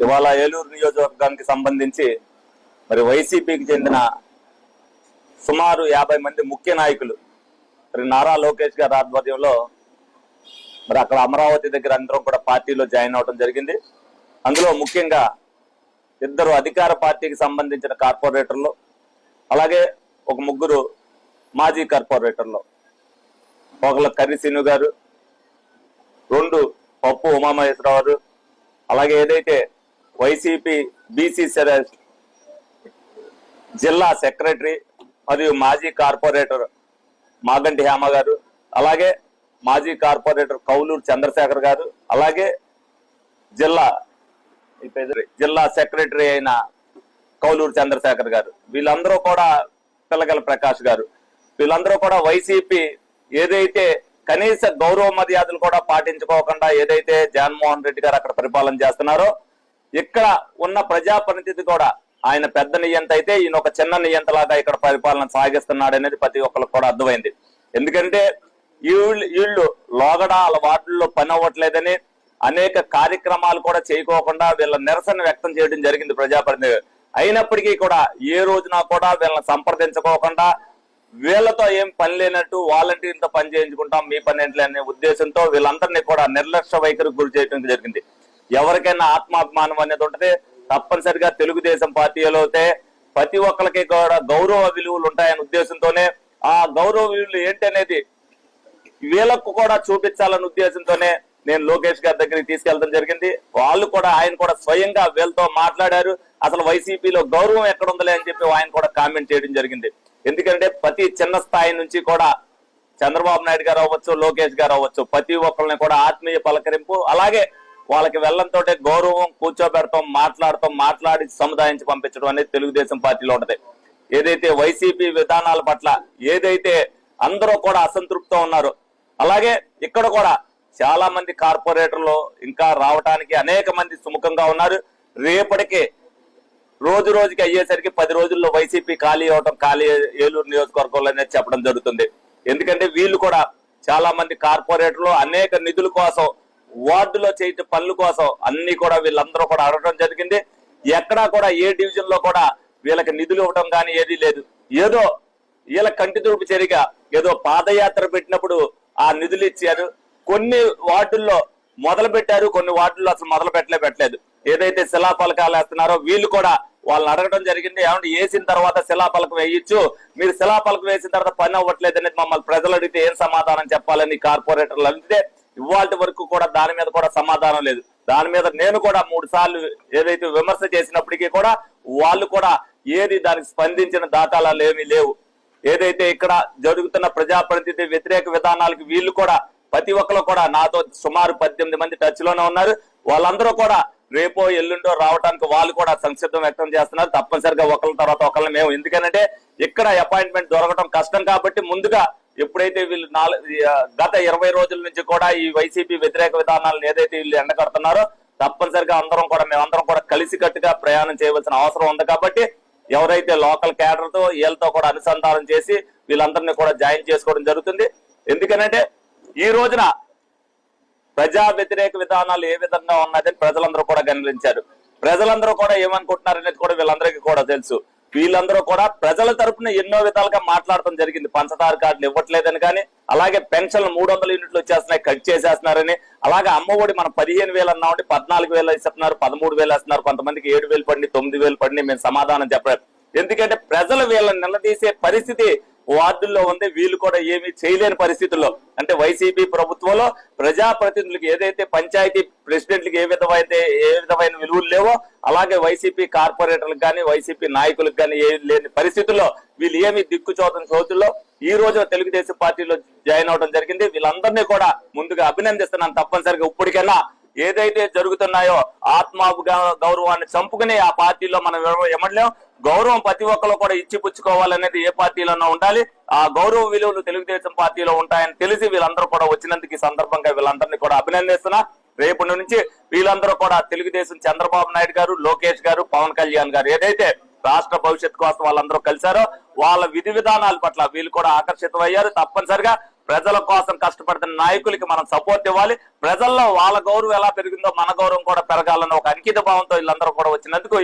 ఇవాళ ఏలూరు నియోజకవర్గానికి సంబంధించి మరి వైసీపీకి చెందిన సుమారు యాభై మంది ముఖ్య నాయకులు. మరి నారా లోకేష్ గారి ఆధ్వర్యంలో మరి అక్కడ అమరావతి దగ్గర అందరం కూడా పార్టీలో జాయిన్ అవడం జరిగింది. అందులో ముఖ్యంగా ఇద్దరు అధికార పార్టీకి సంబంధించిన కార్పొరేటర్లు అలాగే ఒక ముగ్గురు మాజీ కార్పొరేటర్లు. ఒకళ్ళ కర్రి గారు రెండు పప్పు ఉమామహేశ్వరరావు గారు అలాగే ఏదైతే వైసీపీ బీసీ జిల్లా సెక్రటరీ మరియు మాజీ కార్పొరేటర్ మాగంటి హేమ గారు అలాగే మాజీ కార్పొరేటర్ కౌలూరు చంద్రశేఖర్ గారు అలాగే జిల్లా జిల్లా సెక్రటరీ అయిన కౌలూరు చంద్రశేఖర్ గారు. వీళ్ళందరూ కూడా పిల్లగల ప్రకాష్ గారు. వీళ్ళందరూ కూడా వైసీపీ ఏదైతే కనీస గౌరవ మర్యాదలు కూడా పాటించుకోకుండా ఏదైతే జగన్మోహన్ రెడ్డి గారు అక్కడ పరిపాలన చేస్తున్నారో ఇక్కడ ఉన్న ప్రజాప్రతినిధి కూడా ఆయన పెద్ద నియంత అయితే ఈయన ఒక చిన్న నియంతలాగా ఇక్కడ పరిపాలన సాగిస్తున్నాడు అనేది ప్రతి ఒక్కరికి కూడా అర్థమైంది. ఎందుకంటే వీళ్ళు వీళ్ళు లోగడ వాళ్ళ వార్డుల్లో పని అవ్వట్లేదని అనేక కార్యక్రమాలు కూడా చేయకోకుండా వీళ్ళ నిరసన వ్యక్తం చేయడం జరిగింది ప్రజాప్రతినిధి అయినప్పటికీ కూడా ఏ రోజున కూడా వీళ్ళని సంప్రదించుకోకుండా వీళ్ళతో ఏం పని లేనట్టు వాలంటీర్తో పని చేయించుకుంటాం మీ పని ఏంటి అనే ఉద్దేశంతో వీళ్ళందరినీ కూడా నిర్లక్ష్య వైఖరికి గురి చేయడం జరిగింది. ఎవరికైనా ఆత్మాభిమానం అనేది ఉంటుంది తప్పనిసరిగా తెలుగుదేశం పార్టీలో అయితే ప్రతి ఒక్కరికి కూడా గౌరవ విలువలు ఉంటాయనే ఉద్దేశంతోనే ఆ గౌరవ విలువలు ఏంటి అనేది వీళ్ళకు కూడా చూపించాలనే ఉద్దేశంతోనే నేను లోకేష్ గారి దగ్గరికి తీసుకెళ్ళడం జరిగింది. వాళ్ళు కూడా ఆయన కూడా స్వయంగా వీళ్ళతో మాట్లాడారు. అసలు వైసీపీలో గౌరవం ఎక్కడ ఉందలే అని చెప్పి ఆయన కూడా కామెంట్ చేయడం జరిగింది. ఎందుకంటే ప్రతి చిన్న స్థాయి నుంచి కూడా చంద్రబాబు నాయుడు గారు అవ్వచ్చు లోకేష్ గారు అవ్వచ్చు ప్రతి ఒక్కరిని కూడా ఆత్మీయ పలకరింపు అలాగే వాళ్ళకి వెళ్ళంతో గౌరవం కూర్చోబెడతాం మాట్లాడతాం మాట్లాడి సముదాయించి పంపించడం అనేది తెలుగుదేశం పార్టీలో ఉంటది. ఏదైతే వైసీపీ విధానాల పట్ల ఏదైతే అందరూ కూడా అసంతృప్తితో ఉన్నారు అలాగే ఇక్కడ కూడా చాలా మంది కార్పొరేటర్లు ఇంకా రావటానికి అనేక మంది సుముఖంగా ఉన్నారు. రేపటికి రోజు రోజుకి అయ్యేసరికి పది రోజుల్లో వైసీపీ ఖాళీ అవటం ఖాళీ ఏలూరు నియోజకవర్గంలో అనేది చెప్పడం జరుగుతుంది. ఎందుకంటే వీళ్ళు కూడా చాలా మంది కార్పొరేటర్లు అనేక నిధుల కోసం వార్డులో చేయటం పనుల కోసం అన్ని కూడా వీళ్ళందరూ కూడా అడగడం జరిగింది. ఎక్కడా కూడా ఏ డివిజన్లో కూడా వీళ్ళకి నిధులు ఇవ్వడం కానీ ఏదీ లేదు. ఏదో వీళ్ళ కంటి తూర్పు చర్యగా ఏదో పాదయాత్ర పెట్టినప్పుడు ఆ నిధులు ఇచ్చారు. కొన్ని వార్డుల్లో మొదలు పెట్టారు కొన్ని వార్డుల్లో అసలు మొదలు పెట్టలే పెట్టలేదు. ఏదైతే శిలాఫలకాలు వేస్తున్నారో వీళ్ళు కూడా వాళ్ళని అడగడం జరిగింది. ఏమంటే వేసిన తర్వాత శిలాపలకం వేయచ్చు. మీరు శిలాపలకం వేసిన తర్వాత పని అవ్వట్లేదు అనేది మమ్మల్ని ప్రజలు అడిగితే ఏం సమాధానం చెప్పాలని కార్పొరేటర్లు అంటే ఇవాళ వరకు కూడా దాని మీద కూడా సమాధానం లేదు. దాని మీద నేను కూడా మూడు సార్లు ఏదైతే విమర్శ చేసినప్పటికీ కూడా వాళ్ళు కూడా ఏది దానికి స్పందించిన దాఖలాలు ఏమీ లేవు. ఏదైతే ఇక్కడ జరుగుతున్న ప్రజాప్రతినిధి వ్యతిరేక విధానాలకు వీళ్ళు కూడా ప్రతి ఒక్కరు కూడా నాతో సుమారు పద్దెనిమిది మంది టచ్లోనే ఉన్నారు. వాళ్ళందరూ కూడా రేపో ఎల్లుండో రావడానికి వాళ్ళు కూడా సంసిద్ధం వ్యక్తం చేస్తున్నారు. తప్పనిసరిగా ఒకళ్ళ తర్వాత ఒకళ్ళని మేము. ఎందుకనంటే ఇక్కడ అపాయింట్మెంట్ దొరకడం కష్టం కాబట్టి ముందుగా ఎప్పుడైతే వీళ్ళు నాలుగు గత ఇరవై రోజుల నుంచి కూడా ఈ వైసీపీ వ్యతిరేక విధానాలను ఏదైతే వీళ్ళు ఎండగడుతున్నారో తప్పనిసరిగా అందరం కూడా మేమందరం కూడా కలిసికట్టుగా ప్రయాణం చేయవలసిన అవసరం ఉంది కాబట్టి ఎవరైతే లోకల్ క్యాడర్తో వీళ్ళతో కూడా అనుసంధానం చేసి వీళ్ళందరినీ కూడా జాయిన్ చేసుకోవడం జరుగుతుంది. ఎందుకనంటే ఈ రోజున ప్రజా వ్యతిరేక విధానాలు ఏ విధంగా ఉన్నదని ప్రజలందరూ కూడా గమనించారు. ప్రజలందరూ కూడా ఏమనుకుంటున్నారు అనేది కూడా వీళ్ళందరికీ కూడా తెలుసు. వీళ్ళందరూ కూడా ప్రజల తరపున ఎన్నో విధాలుగా మాట్లాడటం జరిగింది. పంచదార కార్డులు ఇవ్వట్లేదని కానీ అలాగే పెన్షన్లు మూడు వందల యూనిట్లు వచ్చేస్తున్నాయి కట్ చేసేస్తున్నారని. అలాగే అమ్మఒడి మనం పదిహేను వేలు అన్నామంటే పద్నాలుగు వేలు ఇస్తున్నారు పదమూడు వేలు వేస్తున్నారు కొంతమందికి ఏడు వేలు పడి తొమ్మిది వేలు పడి మేము సమాధానం చెప్పలేదు ఎందుకంటే ప్రజలు వీళ్ళని నిలదీసే పరిస్థితి వార్డుల్లో ఉంది వీళ్ళు కూడా ఏమీ చేయలేని పరిస్థితుల్లో అంటే వైసీపీ ప్రభుత్వంలో ప్రజాప్రతినిధులకు ఏదైతే పంచాయతీ ప్రెసిడెంట్లకు ఏ విధమైన ఏ విధమైన విలువలు లేవో అలాగే వైసీపీ కార్పొరేటర్లకు కానీ వైసీపీ నాయకులకు కానీ ఏ లేని పరిస్థితుల్లో వీళ్ళు ఏమి దిక్కుచోతని చోతుల్లో ఈ రోజున తెలుగుదేశం పార్టీలో జాయిన్ అవడం జరిగింది. వీళ్ళందరినీ కూడా ముందుగా అభినందిస్తున్నాను తప్పనిసరిగా ఇప్పటికైనా. ఏదైతే జరుగుతున్నాయో ఆత్మ గౌరవాన్ని చంపుకుని ఆ పార్టీలో మనం ఎవ- గౌరవం ప్రతి ఒక్కరు కూడా ఇచ్చి పుచ్చుకోవాలనేది ఏ పార్టీలోనో ఉండాలి. ఆ గౌరవ విలువలు తెలుగుదేశం పార్టీలో ఉంటాయని తెలిసి వీళ్ళందరూ కూడా వచ్చినందుకు ఈ సందర్భంగా వీళ్ళందరినీ కూడా అభినందిస్తున్నా. రేపటి నుంచి వీళ్ళందరూ కూడా తెలుగుదేశం చంద్రబాబు నాయుడు గారు లోకేష్ గారు పవన్ కళ్యాణ్ గారు ఏదైతే రాష్ట్ర భవిష్యత్తు కోసం వాళ్ళందరూ కలిశారో వాళ్ళ విధి విధానాల పట్ల వీళ్ళు కూడా ఆకర్షితమయ్యారు. తప్పనిసరిగా ప్రజల కోసం కష్టపడుతున్న నాయకులకి మనం సపోర్ట్ ఇవ్వాలి. ప్రజల్లో వాళ్ళ గౌరవం ఎలా పెరిగిందో మన గౌరవం కూడా పెరగాలన్న ఒక అంకిత భావంతో వీళ్ళందరూ కూడా వచ్చినందుకు